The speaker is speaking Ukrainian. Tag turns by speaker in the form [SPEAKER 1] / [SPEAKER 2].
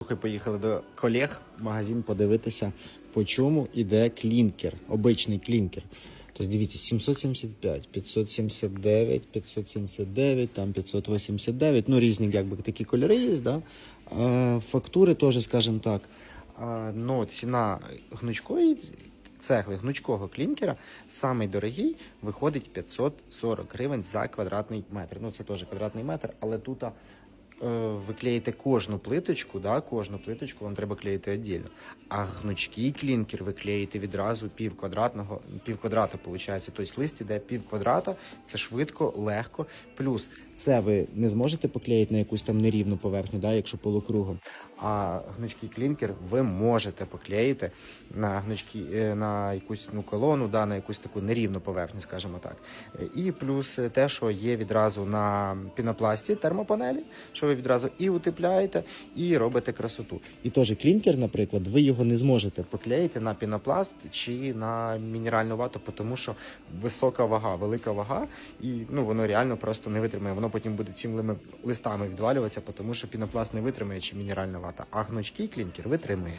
[SPEAKER 1] Слухай, поїхали до колег в магазин подивитися, по чому іде клінкер, обичний клінкер. Тобто дивіться, 775, 579, 579, там 589, ну різні якби такі кольори є, да? Фактури теж, скажімо так. Ну, ціна гнучкої цегли, гнучкого клінкера, самий дорогий, виходить 540 гривень за квадратний метр. Ну, це теж квадратний метр, але тут ви клеїте кожну плиточку, да, кожну плиточку вам треба клеїти віддільно. А гнучкий клінкер ви клеїте відразу пів квадратного, пів квадрата, виходить. Тобто лист іде пів квадрата, це швидко, легко. Плюс це ви не зможете поклеїти на якусь там нерівну поверхню, да, якщо полукругом. А гнучкий клінкер ви можете поклеїти на гнучкі, е, на якусь ну, колону, да, на якусь таку нерівну поверхню, скажімо так. І плюс те, що є відразу на пінопласті термопанелі, що ви відразу і утепляєте, і робите красоту. І теж клінкер, наприклад, ви його не зможете поклеїти на пінопласт чи на мінеральну вату, тому що висока вага, велика вага, і ну воно реально просто не витримає. Воно потім буде цілими листами відвалюватися, тому що пінопласт не витримає чи мінеральна вата, а гнучкий клінкер витримує.